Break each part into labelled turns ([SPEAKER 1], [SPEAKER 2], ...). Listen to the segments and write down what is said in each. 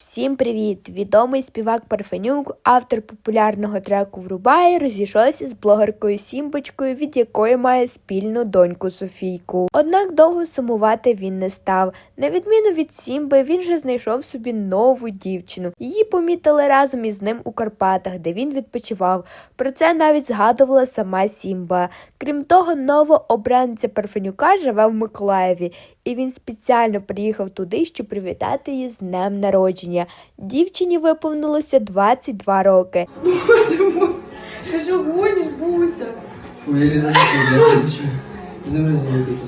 [SPEAKER 1] Всім привіт! Відомий співак Парфенюк, автор популярного треку Врубай, розійшовся з блогеркою Сімбочкою, від якої має спільну доньку Софійку. Однак довго сумувати він не став. На відміну від Сімби, він вже знайшов собі нову дівчину. Її помітили разом із ним у Карпатах, де він відпочивав. Про це навіть згадувала сама Сімба. Крім того, новообранця Парфенюка живе в Миколаєві, і він спеціально приїхав туди, щоб привітати її з днем народження. Дівчині виповнилося 22 роки.
[SPEAKER 2] Боже мой, ты что гонишь, Буся?
[SPEAKER 3] Фу, я не
[SPEAKER 2] хотела сделать...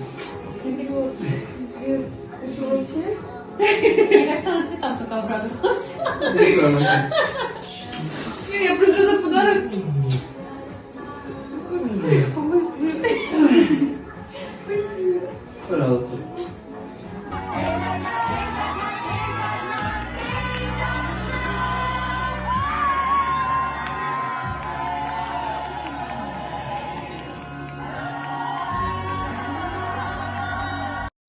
[SPEAKER 2] Ты что вообще?
[SPEAKER 4] Мне кажется, на цветах только обрадовалась.
[SPEAKER 2] Я просто на подарок...
[SPEAKER 3] Пожалуйста.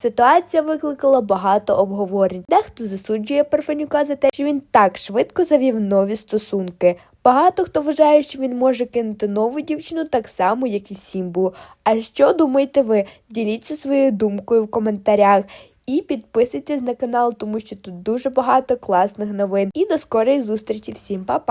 [SPEAKER 1] Ситуація викликала багато обговорень. Дехто засуджує Парфенюка за те, що він так швидко завів нові стосунки. Багато хто вважає, що він може кинути нову дівчину так само, як і Сімбу. А що думаєте ви? Діліться своєю думкою в коментарях. І підписуйтесь на канал, тому що тут дуже багато класних новин. І до скорої зустрічі всім, па-па!